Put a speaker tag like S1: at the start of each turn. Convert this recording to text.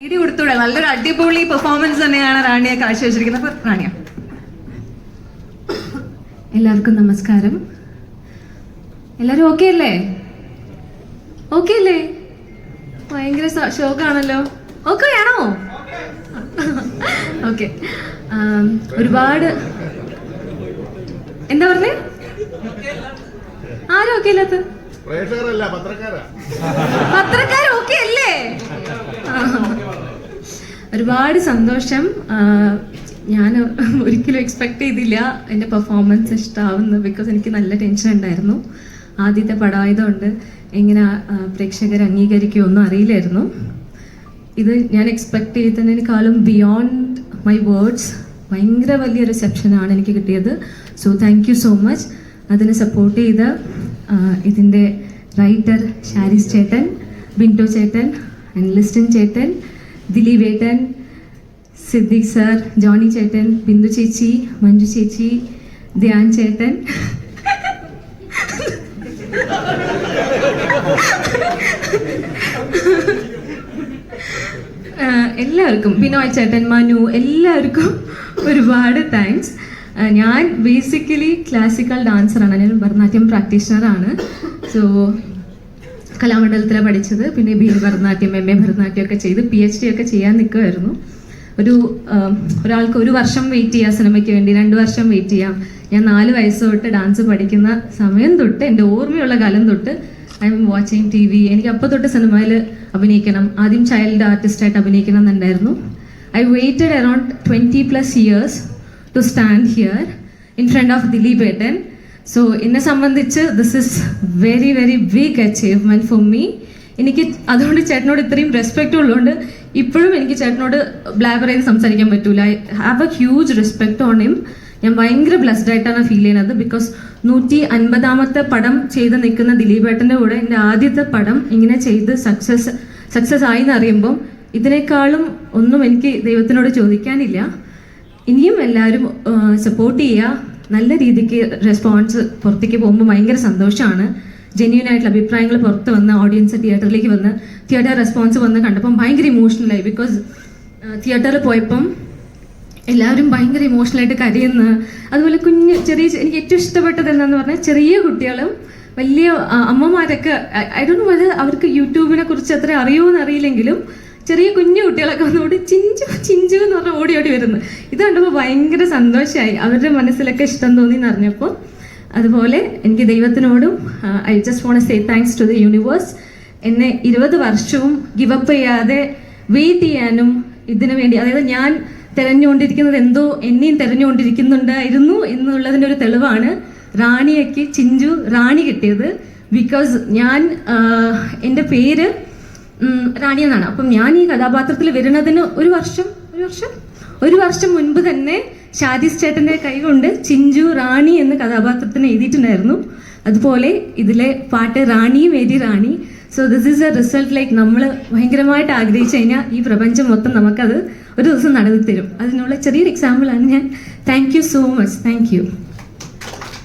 S1: ഇടി കൊടുത്തൂടെ നല്ലൊരു അടിപൊളി പെർഫോമൻസ് തന്നെയാണ് റാണിയെ കാഴ്ചവെച്ചിരിക്കുന്നത്. അപ്പൊ റാണിയ.
S2: എല്ലാവർക്കും നമസ്കാരം. എല്ലാരും ഓക്കെ അല്ലേ? ഓക്കെ അല്ലേ? ഭയങ്കര ഷോക്കാണല്ലോ ഓക്കെ ആണോ? ഓക്കെ ഒരുപാട് എന്താ പറഞ്ഞേ? ആരും ഓക്കെ ഇല്ലാത്ത ഒരുപാട് സന്തോഷം. ഞാൻ ഒരിക്കലും എക്സ്പെക്ട് ചെയ്തില്ല എന്റെ പെർഫോമൻസ് ഇഷ്ടമാവുന്നു ബിക്കോസ് എനിക്ക് നല്ല ടെൻഷൻ ഉണ്ടായിരുന്നു. ആദ്യത്തെ പടമായതുകൊണ്ട് എങ്ങനെ പ്രേക്ഷകർ അംഗീകരിക്കുമൊന്നും അറിയില്ലായിരുന്നു. ഇത് ഞാൻ എക്സ്പെക്ട് ചെയ്തതിനേക്കാളും ബിയോണ്ട് മൈ വേർഡ്സ് ഭയങ്കര വലിയ റിസെപ്ഷനാണ് എനിക്ക് കിട്ടിയത്. So thank you so much അതിനെ സപ്പോർട്ട് ചെയ്ത ഇതിന്റെ റൈറ്റർ ഷാരിസ് ചേട്ടൻ ബിന്റോ ചേട്ടൻ ആൻഡ് ലിസ്റ്റൻ ചേട്ടൻ ദിലീപ് ഏട്ടൻ സിദ്ദിഖ് സാർ ജോണി ചേട്ടൻ ബിന്ദു ചേച്ചി മഞ്ജു ചേച്ചി ധ്യാൻ ചേട്ടൻ. എല്ലാവർക്കും ബിനോയ് ചേട്ടൻ മനു എല്ലാവർക്കും ഒരുപാട് താങ്ക്സ് ഞാൻ ബേസിക്കലി ക്ലാസിക്കൽ ഡാൻസറാണ് ഞാൻ ഭരതനാട്യം പ്രാക്ടീഷണറാണ് സോ കലാമണ്ഡലത്തിലാണ് പഠിച്ചത്. പിന്നെ B A Bharatanatyam M A Bharatanatyam ഒക്കെ ചെയ്ത് പി എച്ച് ഡി ഒക്കെ ചെയ്യാൻ നിൽക്കുമായിരുന്നു ഒരു ഒരാൾക്ക് ഒരു വർഷം വെയിറ്റ് ചെയ്യാം സിനിമയ്ക്ക് വേണ്ടി രണ്ട് വർഷം വെയിറ്റ് ചെയ്യാം. ഞാൻ നാല് വയസ്സ് തൊട്ട് ഡാൻസ് പഠിക്കുന്ന സമയം തൊട്ട് എന്റെ ഓർമ്മയുള്ള കാലം തൊട്ട് I am watching T V എനിക്ക് അപ്പോൾ തൊട്ട് സിനിമയിൽ അഭിനയിക്കണം. ആദ്യം ചൈൽഡ് ആർട്ടിസ്റ്റായിട്ട് അഭിനയിക്കണം എന്നുണ്ടായിരുന്നു. I waited around twenty plus years to stand here in front of Dileep ഏട്ടൻ സോ എന്നെ സംബന്ധിച്ച് this is very very big achievement for me എനിക്ക് അതുകൊണ്ട് ചേട്ടനോട് ഇത്രയും റെസ്പെക്റ്റ് ഉള്ളതുകൊണ്ട് ഇപ്പോഴും എനിക്ക് ചേട്ടനോട് ബ്ലാബർ ചെയ്ത് സംസാരിക്കാൻ പറ്റൂല. I have a huge respect on him ഞാൻ ഭയങ്കര ബ്ലെസ്ഡ് ആയിട്ടാണ് ഫീൽ ചെയ്യുന്നത് ബിക്കോസ് നൂറ്റി അൻപതാമത്തെ പടം ചെയ്ത് നിൽക്കുന്ന ദിലീപ് ഏട്ടന്റെ കൂടെ എന്റെ ആദ്യത്തെ പടം ഇങ്ങനെ ചെയ്ത് സക്സസ് സക്സസ് ആയി എന്നറിയുമ്പം ഇതിനേക്കാളും ഒന്നും എനിക്ക് ദൈവത്തിനോട് ചോദിക്കാനില്ല. ഇനിയും എല്ലാവരും സപ്പോർട്ട് ചെയ്യുക. നല്ല രീതിക്ക് റെസ്പോൺസ് പുറത്തേക്ക് പോകുമ്പോൾ ഭയങ്കര സന്തോഷമാണ് ജെന്യൂൻ ആയിട്ടുള്ള അഭിപ്രായങ്ങൾ പുറത്ത് വന്ന് ഓഡിയൻസ് തിയേറ്ററിലേക്ക് വന്ന് തിയേറ്റർ റെസ്പോൺസ് വന്ന് കണ്ടപ്പം ഭയങ്കര ഇമോഷണലായി ബിക്കോസ് തിയേറ്ററിൽ പോയപ്പം എല്ലാവരും ഭയങ്കര ഇമോഷണലായിട്ട് കരയുന്ന അതുപോലെ കുഞ്ഞ് ചെറിയ എനിക്ക് ഏറ്റവും ഇഷ്ടപ്പെട്ടത് എന്താന്ന് പറഞ്ഞാൽ ചെറിയ കുട്ടികളും വലിയ അമ്മമാരൊക്കെ ഐ ഡോ നോ അവർക്ക് യൂട്യൂബിനെ കുറിച്ച് അത്ര അറിയുമെന്ന് അറിയില്ലെങ്കിലും ചെറിയ കുഞ്ഞു കുട്ടികളൊക്കെ ഓടി ചിഞ്ചു ചിഞ്ചു എന്ന് പറഞ്ഞ് ഓടി ഓടി വരുന്നു. ഇത് കണ്ടപ്പോൾ ഭയങ്കര സന്തോഷമായി അവരുടെ മനസ്സിലൊക്കെ ഇഷ്ടം തോന്നി എന്ന് അറിഞ്ഞപ്പോൾ അതുപോലെ എനിക്ക് ദൈവത്തിനോടും I just want say thanks to the universe എന്നെ ഇരുപത് വർഷവും ഗിവപ്പ് ചെയ്യാതെ വെയിറ്റ് ചെയ്യാനും ഇതിനു വേണ്ടി അതായത് ഞാൻ തിരഞ്ഞുകൊണ്ടിരിക്കുന്നത് എന്തോ എന്നെയും തിരഞ്ഞുകൊണ്ടിരിക്കുന്നുണ്ടായിരുന്നു എന്നുള്ളതിന്റെ ഒരു തെളിവാണ് റാണിയയ്ക്ക് ചിഞ്ചു റാണി കിട്ടിയത്. ബിക്കോസ് ഞാൻ എന്റെ പേര് റാണി എന്നാണ് അപ്പം ഞാൻ ഈ കഥാപാത്രത്തിൽ വരുന്നതിന് ഒരു വർഷം ഒരു വർഷം? ഒരു വർഷം മുൻപ് തന്നെ ഷാദിസ് ചേട്ടന്റെ കൈകൊണ്ട് ചിഞ്ചു റാണി എന്ന കഥാപാത്രത്തിന് എഴുതിയിട്ടുണ്ടായിരുന്നു. അതുപോലെ ഇതിലെ പാട്ട് റാണിയും എഴുതി Rani. So this is a result like നമ്മൾ ഭയങ്കരമായിട്ട് ആഗ്രഹിച്ചു കഴിഞ്ഞാൽ ഈ പ്രപഞ്ചം മൊത്തം നമുക്കത് ഒരു ദിവസം നടന്നു തരും അതിനുള്ള ചെറിയൊരു എക്സാമ്പിളാണ് ഞാൻ. Thank you so much thank you